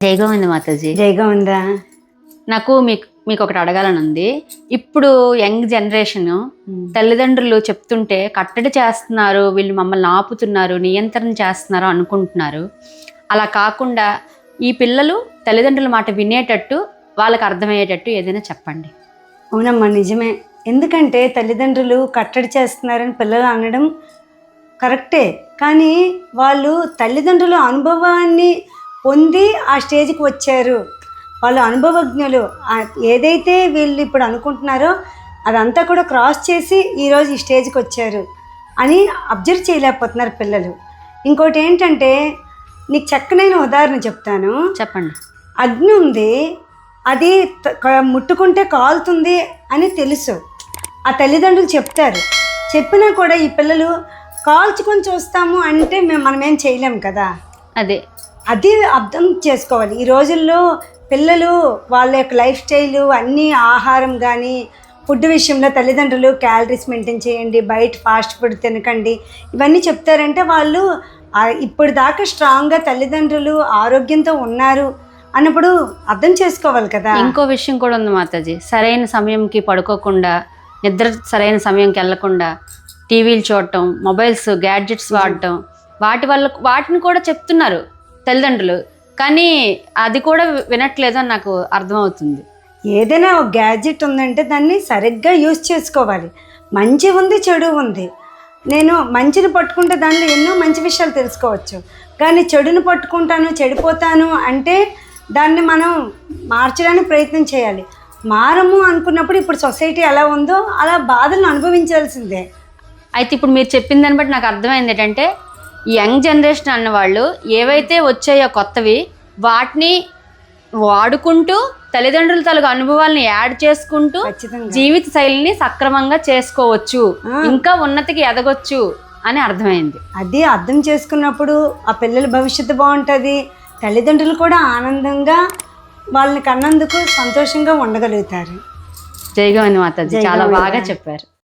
జై గోవింద మాతాజీ. జైగా ఉందా నాకు మీకు మీకు ఒకటి అడగాలని ఉంది ఇప్పుడు యంగ్ జనరేషన్ తల్లిదండ్రులు చెప్తుంటే కట్టడి చేస్తున్నారు వీళ్ళు మమ్మల్ని ఆపుతున్నారు నియంత్రణ చేస్తున్నారు అనుకుంటున్నారు. అలా కాకుండా ఈ పిల్లలు తల్లిదండ్రుల మాట వినేటట్టు వాళ్ళకి అర్థమయ్యేటట్టు ఏదైనా చెప్పండి. అవునమ్మా నిజమే. ఎందుకంటే తల్లిదండ్రులు కట్టడి చేస్తున్నారని పిల్లలు అనడం కరెక్టే. కానీ వాళ్ళు తల్లిదండ్రుల అనుభవాన్ని పొంది ఆ స్టేజ్కి వచ్చారు. వాళ్ళు అనుభవజ్ఞులు. ఏదైతే వీళ్ళు ఇప్పుడు అనుకుంటున్నారో అదంతా కూడా క్రాస్ చేసి ఈరోజు ఈ స్టేజ్కి వచ్చారు అని అబ్జర్వ్ చేయలేకపోతున్నారు పిల్లలు. ఇంకోటి ఏంటంటే నీకు చక్కనైన ఉదాహరణ చెప్తాను. చెప్పండి. అగ్ని ఉంది అది ముట్టుకుంటే కాలుతుంది అని తెలుసు. ఆ తల్లిదండ్రులు చెప్తారు. చెప్పినా కూడా ఈ పిల్లలు కాల్చుకొని చూస్తాము అంటే మేము మనం ఏం చేయలేం కదా. అదే. అది అర్థం చేసుకోవాలి. ఈ రోజుల్లో పిల్లలు వాళ్ళ యొక్క లైఫ్ స్టైలు అన్నీ ఆహారం కానీ ఫుడ్ విషయంలో తల్లిదండ్రులు క్యాలరీస్ మెయింటైన్ చేయండి బయట ఫాస్ట్ ఫుడ్ తినకండి. ఇవన్నీ చెప్తారంటే వాళ్ళు ఇప్పుడు దాకా స్ట్రాంగ్గా తల్లిదండ్రులు ఆరోగ్యంతో ఉన్నారు అన్నప్పుడు అర్థం చేసుకోవాలి కదా. ఇంకో విషయం కూడా ఉంది మాతాజీ. సరైన సమయంకి పడుకోకుండా నిద్ర సరైన సమయంకి వెళ్ళకుండా టీవీలు చూడటం మొబైల్స్ గ్యాడ్జెట్స్ వాడటం వాటి వల్ల వాటిని కూడా చెప్తున్నారు. తల్లిదండ్రులు. కానీ అది కూడా వినట్లేదు అని నాకు అర్థమవుతుంది. ఏదైనా ఒక గ్యాడ్జెట్ ఉందంటే దాన్ని సరిగ్గా యూజ్ చేసుకోవాలి. మంచి ఉంది చెడు ఉంది. నేను మంచిని పట్టుకుంటే దానిలో ఎన్నో మంచి విషయాలు తెలుసుకోవచ్చు. కానీ చెడుని పట్టుకుంటాను చెడిపోతాను అంటే దాన్ని మనం మార్చడానికి ప్రయత్నం చేయాలి. మారము అనుకున్నప్పుడు ఇప్పుడు సొసైటీ ఎలా ఉందో అలా బాధలను అనుభవించాల్సిందే. అయితే ఇప్పుడు మీరు చెప్పిన దాన్ని బట్టి నాకు అర్థమైంది ఏంటంటే యంగ్ జనరేషన్ అన్న వాళ్ళు ఏవైతే వచ్చాయో కొత్తవి వాటిని వాడుకుంటూ తల్లిదండ్రుల తలకు అనుభవాలను యాడ్ చేసుకుంటూ జీవిత శైలిని సక్రమంగా చేసుకోవచ్చు. ఇంకా ఉన్నతికి ఎదగొచ్చు అని అర్థమైంది. అది అర్థం చేసుకున్నప్పుడు ఆ పిల్లల భవిష్యత్తు బాగుంటుంది. తల్లిదండ్రులు కూడా ఆనందంగా వాళ్ళని కన్నందుకు సంతోషంగా ఉండగలుగుతారు. జై గోవింద మాతాజీ. చాలా. బాగా చెప్పారు.